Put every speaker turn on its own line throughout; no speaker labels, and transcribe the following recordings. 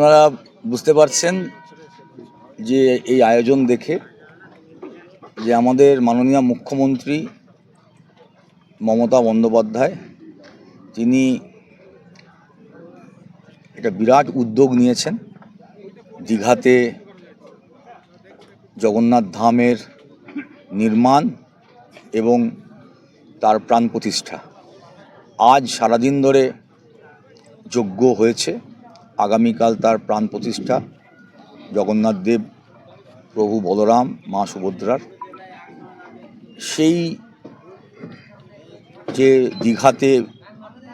আপনারা বুঝতে পারছেন যে এই আয়োজন দেখে যে আমাদের মাননীয় মুখ্যমন্ত্রী মমতা বন্দ্যোপাধ্যায়, তিনি একটা বিরাট উদ্যোগ নিয়েছেন দীঘাতে জগন্নাথ ধামের নির্মাণ এবং তার প্রাণ প্রতিষ্ঠা। আজ সারাদিন ধরে যোগ্য হয়েছে। আগামীকাল তার প্রাণ প্রতিষ্ঠা। জগন্নাথ দেব, প্রভু বলরাম, মা সুভদ্রার। সেই যে দীঘাতে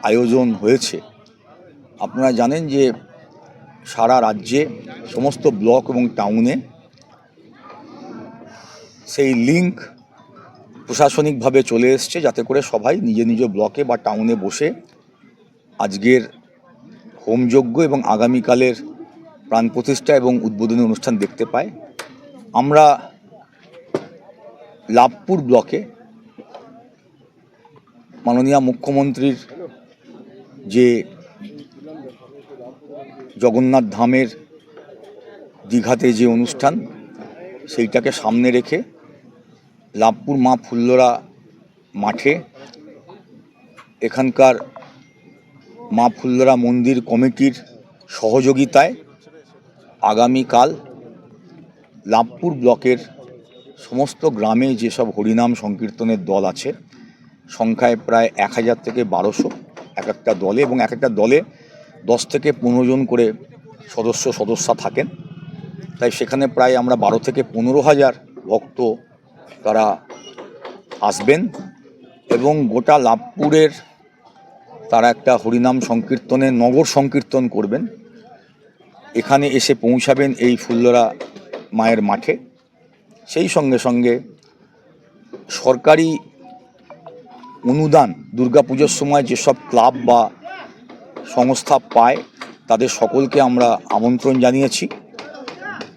আয়োজন হয়েছে, আপনারা জানেন যে সারা রাজ্যে সমস্ত ব্লক এবং টাউনে সেই লিঙ্ক প্রশাসনিকভাবে চলে এসছে, যাতে করে সবাই নিজ নিজ ব্লকে বা টাউনে বসে আজকের হোমযজ্ঞ এবং আগামীকালের প্রাণ প্রতিষ্ঠা এবং উদ্বোধনী অনুষ্ঠান দেখতে পায়। আমরা লাভপুর ব্লকে মাননীয় মুখ্যমন্ত্রীর যে জগন্নাথ ধামের দীঘাতে যে অনুষ্ঠান, সেইটাকে সামনে রেখে লাভপুর মা ফুল্লরা মাঠে এখানকার মা ফুল্লরা মন্দির কমিটির সহযোগিতায় আগামীকাল লাভপুর ব্লকের সমস্ত গ্রামে যেসব হরিনাম সংকীর্তনের দল আছে, সংখ্যায় প্রায় এক হাজার থেকে বারোশো এক একটা দলে এবং এক একটা দলে দশ থেকে পনেরো জন করে সদস্য, সদস্যা থাকেন। তাই সেখানে প্রায় আমরা বারো থেকে পনেরো হাজার ভক্ত তারা আসবেন এবং গোটা লাভপুরের তারা একটা হরিনাম সংকীর্তনে, নগর সংকীর্তন করবেন। এখানে এসে পৌঁছাবেন এই ফুল্লরা মায়ের মাঠে। সেই সঙ্গে সঙ্গে সরকারি অনুদান, দুর্গাপুজোর সময় যেসব ক্লাব বা সংস্থা পায়, তাদের সকলকে আমরা আমন্ত্রণ জানিয়েছি।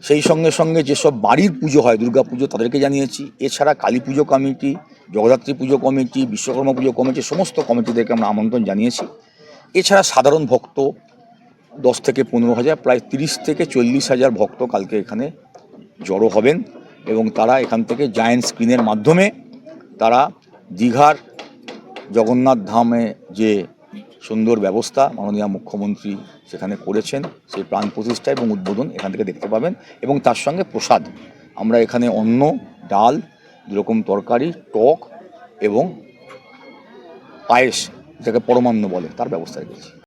সেই সঙ্গে সঙ্গে যেসব বাড়ির পুজো হয়, দুর্গাপুজো তাদেরকে জানিয়েছি। এছাড়া কালী পুজো কমিটি জগদ্ধাত্রী পুজো কমিটি, বিশ্বকর্মা পুজো কমিটি, সমস্ত কমিটিদেরকে আমরা আমন্ত্রণ জানিয়েছি। এছাড়া সাধারণ ভক্ত দশ থেকে পনেরো হাজার, প্রায় তিরিশ থেকে চল্লিশ হাজার ভক্ত কালকে এখানে জড়ো হবেন এবং তারা এখান থেকে জায়েন্ট স্ক্রিনের মাধ্যমে তারা দীঘার জগন্নাথ ধামে যে সুন্দর ব্যবস্থা মাননীয় মুখ্যমন্ত্রী সেখানে করেছেন, সেই প্রাণ প্রতিষ্ঠা এবং উদ্বোধন এখান থেকে দেখতে পাবেন এবং তার সঙ্গে প্রসাদ। আমরা এখানে অন্ন, ডাল দুরকম তরকারি টক এবং পায়েস যাকে পরমান্ন বলে তার ব্যবস্থা রেখেছি।